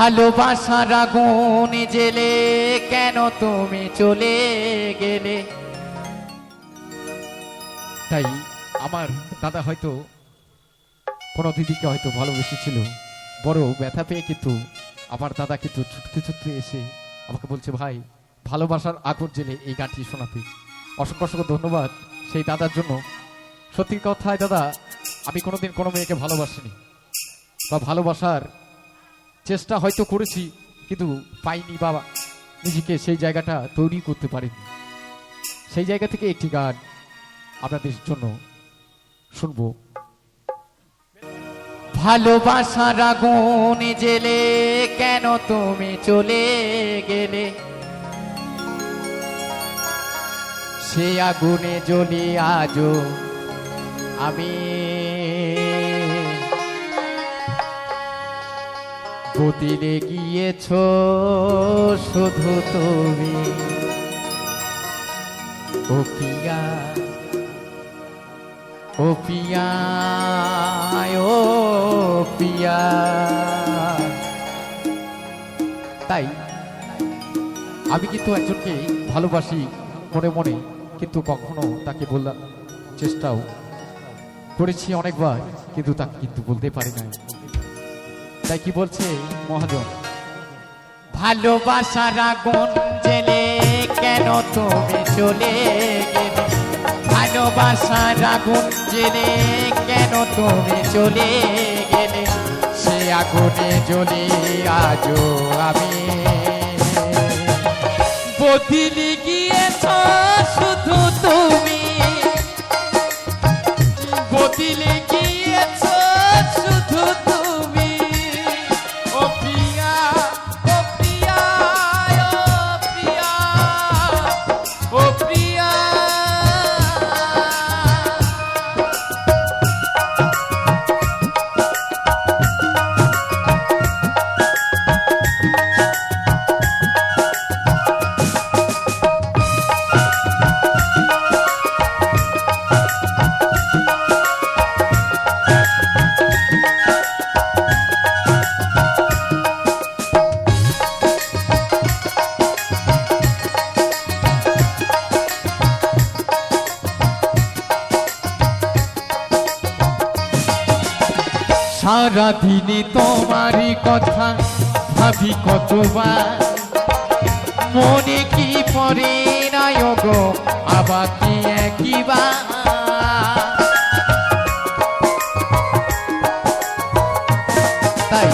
ভালোবাসার আগুন জেলে, কেন তুমি চলে গেলে? তাই আমার দাদা হয়তো কোনো দিদিকে হয়তো ভালোবেসেছিল। বড় ব্যথা পেয়ে কিন্তু আমার দাদা কিন্তু ছুটতে ছুটতে এসে আমাকে বলছে, ভাই, ভালোবাসার আগুন জেলে এই গানটি শোনাতে। অসংখ্য অসংখ্য ধন্যবাদ সেই দাদার জন্য। সত্যি কথায় দাদা, আমি কোনোদিন কোনো মেয়েকে ভালোবাসিনি বা ভালোবাসার চেষ্টা হয়তো করেছি, কিন্তু পাইনি বা নিজেকে সেই জায়গাটা তৈরি করতে পারিনি। সেই জায়গা থেকে একটি গান আপনাদের জন্য শুনব। ভালোবাসার আগুন জেলে, কেন তুমি চলে গেলে? সে আগুনে জ্বলি আজও আমি বদিলে গিয়েছ, শুধু তুমি। ও পিয়া ও পিয়া ও পিয়া। তাই, আমি কিন্তু একজনকে ভালোবাসি মনে মনে, কিন্তু কখনো তাকে বললাম, চেষ্টাও করেছি অনেকবার, কিন্তু তাকে কিন্তু বলতে পারি না তাই কি বলছে মহাজন? ভালোবাসার আগুন জেলে কেন তুমি চলে গেলে? ভালোবাসার আগুন জেলে কেন তুমি চলে গেলে? সে আগুনে জ্বলে আজও আমি। বদলি গিয়েছ সারা দিনে তোমারই কথা ভাবি কতবার। মনে কি নাই গো, আবার কি একইবার তাই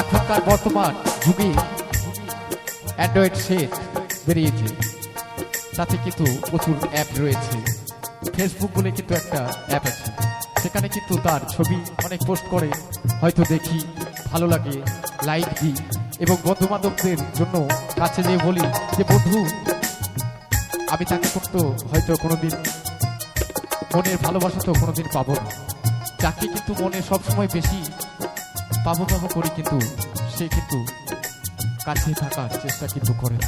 এখনকার বর্তমান যুগে অ্যান্ড্রয়েড সেট বেরিয়েছে, তাতে কিন্তু প্রচুর অ্যাপ রয়েছে। ফেসবুক বলে কিন্তু একটা অ্যাপ আছে। সেখানে কিন্তু তার ছবি অনেক পোস্ট করে। হয়তো দেখি, ভালো লাগে লাইক দিই। এবং বন্ধু বান্ধবদের জন্য কাছে যেয়ে বলি যে, বন্ধু, আমি তাকে করতো হয়তো কোনোদিন মনের ভালোবাসা তো কোনোদিন পাবো না। যাকে কিন্তু মনে সবসময় বেশি পাবো পাবো করি কিন্তু সে কিন্তু কাছে থাকার চেষ্টা কিন্তু করে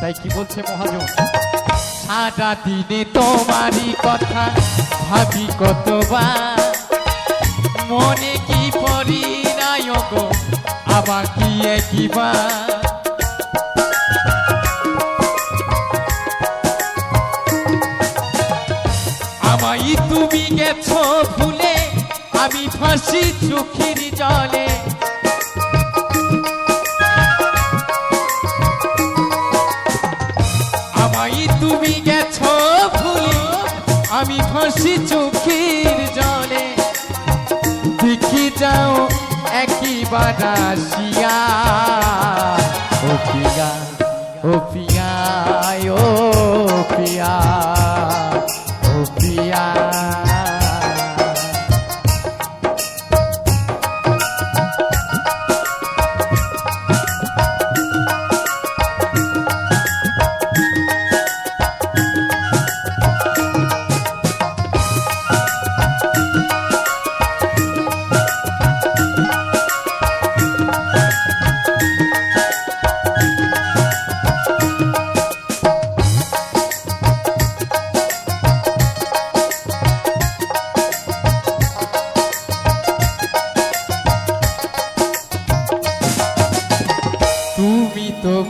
তাই কি বলছে মহাজন? সারা দিনে তোমারই কথা ভাবি কতবার, মনে কি পরি নায়ক আবার কি একইবার? আমায় তুমি গেছ ভুলে, আমি ফাঁসি চোখের জলে আমি ফাঁসি চোখের জলে। দেখি যাও একই আসিয়া ও পিয়া ও পিয়া।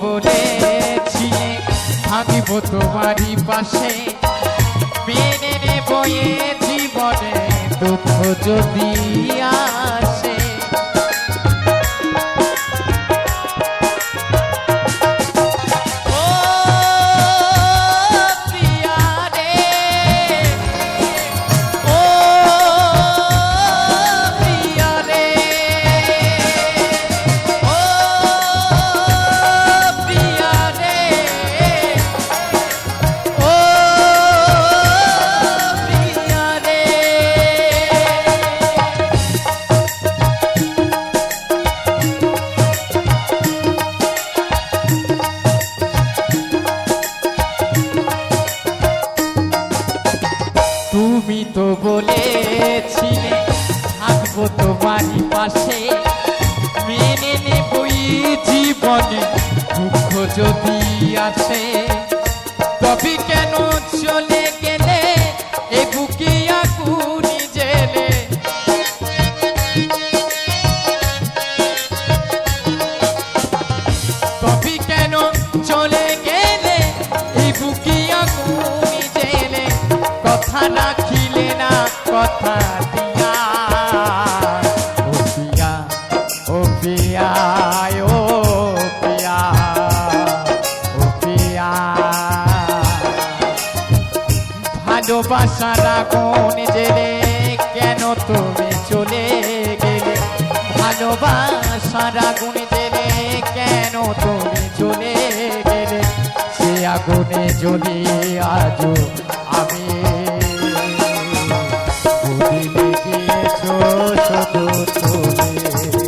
বলেছি থাকিব তোমারই পাশে। মেনে নেব জীবনে দুঃখ যদি আস তোমারই পাশে মেনে নেবই জীবনে দুঃখ যদি তবে কেন চলে গেলে এ বুকে আগুনি জেলে? তবে কেন চলে গেলে এই বুকে আগুনি জেলে? কথা না তুমি চলে গেলে, ভালোবাসার আগুন জেলে কেন তুমি চলে গেলে? সে আগুনে জ্বলি আজ আমি গিয়েছো শুধু তুমি